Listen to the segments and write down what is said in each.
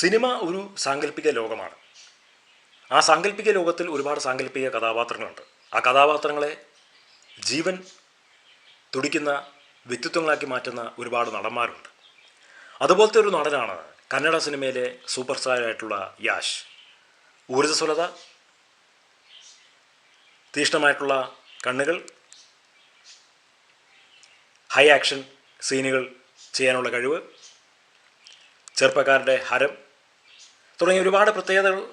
Cinema ഒരു സാങ്കല്പിക ലോകമാണ്. ആ സാങ്കല്പിക ലോകത്തിൽ ഒരുപാട് സാങ്കല്പിക കഥാപാത്രങ്ങളുണ്ട്. ആ കഥാപാത്രങ്ങളെ ജീവൻ തുടിക്കുന്ന വ്യക്തിത്വങ്ങളാക്കി മാറ്റുന്ന ഒരുപാട് നടന്മാരുണ്ട്. അതുപോലത്തെ ഒരു നടനാണ് കന്നഡ സിനിമയിലെ സൂപ്പർ സ്റ്റാറായിട്ടുള്ള യാഷ്. ഊർജസ്വലത തീഷ്ണമായിട്ടുള്ള കണ്ണുകൾ ഹൈ ആക്ഷൻ സീനുകൾ ചെയ്യാനുള്ള കഴിവ് ചെറുപ്പക്കാരുടെ ഹരം തുടങ്ങിയ ഒരുപാട് പ്രത്യേകതകൾ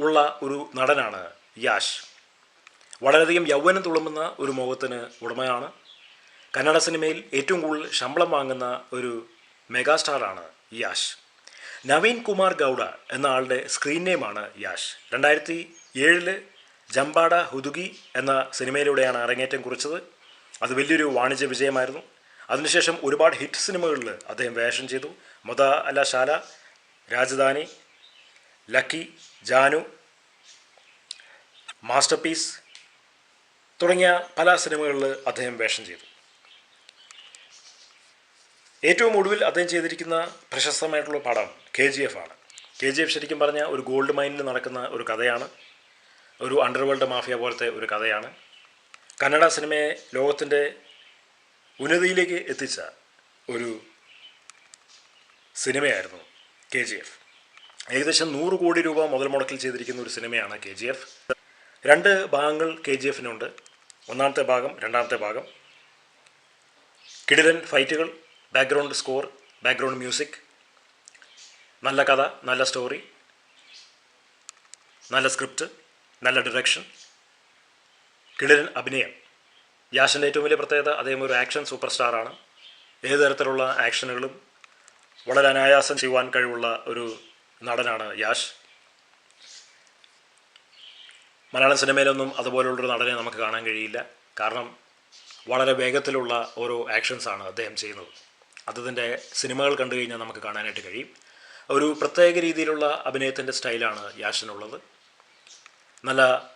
ഉള്ള ഒരു നടനാണ് യാഷ്. വളരെയധികം യൗവനം തുളുമ്പുന്ന ഒരു മുഖത്തിന് ഉടമയാണ്. കന്നഡ സിനിമയിൽ ഏറ്റവും കൂടുതൽ ശമ്പളം വാങ്ങുന്ന ഒരു മെഗാസ്റ്റാറാണ് യാഷ്. നവീൻ കുമാർ ഗൗഡ എന്ന ആളുടെ സ്ക്രീൻ നെയിമാണ് യാഷ്. രണ്ടായിരത്തി ഏഴിൽ ജമ്പാട ഹുദുഗി എന്ന സിനിമയിലൂടെയാണ് അരങ്ങേറ്റം കുറിച്ചത്. അത് വലിയൊരു വാണിജ്യ വിജയമായിരുന്നു. അതിനുശേഷം ഒരുപാട് ഹിറ്റ് സിനിമകളിൽ അദ്ദേഹം വേഷം ചെയ്തു. മൊത അല ശാല Rajadhani lucky Janu masterpiece തുടങ്ങിയ പല സിനിമകളിൽ അദ്ദേഹം വേഷം ചെയ്തു. ഏറ്റവും ഒടുവിൽ അദ്ദേഹം ചെയ്തിരിക്കുന്ന പ്രശസ്തമായിട്ടുള്ള പടം കെ ജി എഫ് ആണ്. കെ ജി എഫ് ശരിക്കും പറഞ്ഞാൽ ഒരു ഗോൾഡ് മൈനിൽ നടക്കുന്ന ഒരു കഥയാണ്. ഒരു അണ്ടർവേൾഡ് മാഫിയ പോലത്തെ ഒരു കഥയാണ്. കന്നഡ സിനിമയെ ലോകത്തിന്റെ ഉന്നതിയിലേക്ക് എത്തിച്ച ഒരു സിനിമയായിരുന്നു കെ ജി എഫ്. ഏകദേശം നൂറ് കോടി രൂപ മുതൽ മുടക്കിൽ ചെയ്തിരിക്കുന്ന ഒരു സിനിമയാണ് കെ ജി എഫ്. രണ്ട് ഭാഗങ്ങൾ കെ ജി എഫിനുണ്ട്. ഒന്നാമത്തെ ഭാഗം രണ്ടാമത്തെ ഭാഗം. കിടിലൻ ഫൈറ്റുകൾ ബാക്ക്ഗ്രൗണ്ട് സ്കോർ ബാക്ക്ഗ്രൗണ്ട് മ്യൂസിക് നല്ല കഥ നല്ല സ്റ്റോറി നല്ല സ്ക്രിപ്റ്റ് നല്ല ഡിറക്ഷൻ കിടിലൻ അഭിനയം. യാഷിന്റെ ഏറ്റവും വലിയ പ്രത്യേകത അദ്ദേഹം ഒരു ആക്ഷൻ സൂപ്പർ സ്റ്റാറാണ് ഏത് തരത്തിലുള്ള ആക്ഷനുകളും വളരെ അനായാസം ചെയ്യുവാൻ കഴിവുള്ള ഒരു നടനാണ് യാഷ്. മലയാള സിനിമയിലൊന്നും അതുപോലുള്ളൊരു നടനെ നമുക്ക് കാണാൻ കഴിയില്ല. കാരണം വളരെ വേഗത്തിലുള്ള ഓരോ ആക്ഷൻസാണ് അദ്ദേഹം ചെയ്യുന്നത്. അതിന്റെ സിനിമകൾ കണ്ടു കഴിഞ്ഞാൽ നമുക്ക് കാണാനായിട്ട് കഴിയും. ഒരു പ്രത്യേക രീതിയിലുള്ള അഭിനയത്തിന്റെ സ്റ്റൈലാണ് യാഷിനുള്ളത്. നല്ല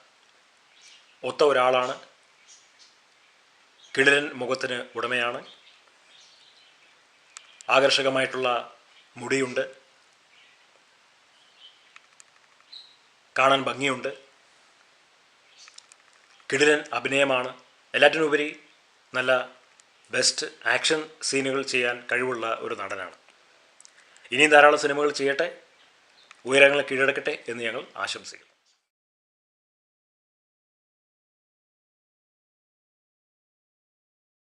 ഒത്ത ഒരാളാണ്. കിളിരൻ മുഖത്തിന് ഉടമയാണ്. ആകർഷകമായിട്ടുള്ള മുടിയുണ്ട്. കാണാൻ ഭംഗിയുണ്ട്. കിടിലൻ അഭിനയമാണ്. എല്ലാറ്റിനുപരി നല്ല ബെസ്റ്റ് ആക്ഷൻ സീനുകൾ ചെയ്യാൻ കഴിവുള്ള ഒരു നടനാണ്. ഇനിയും ധാരാളം സിനിമകൾ ചെയ്യട്ടെ ഉയരങ്ങളെ കീഴടക്കട്ടെ എന്ന് ഞങ്ങൾ ആശംസിക്കുന്നു.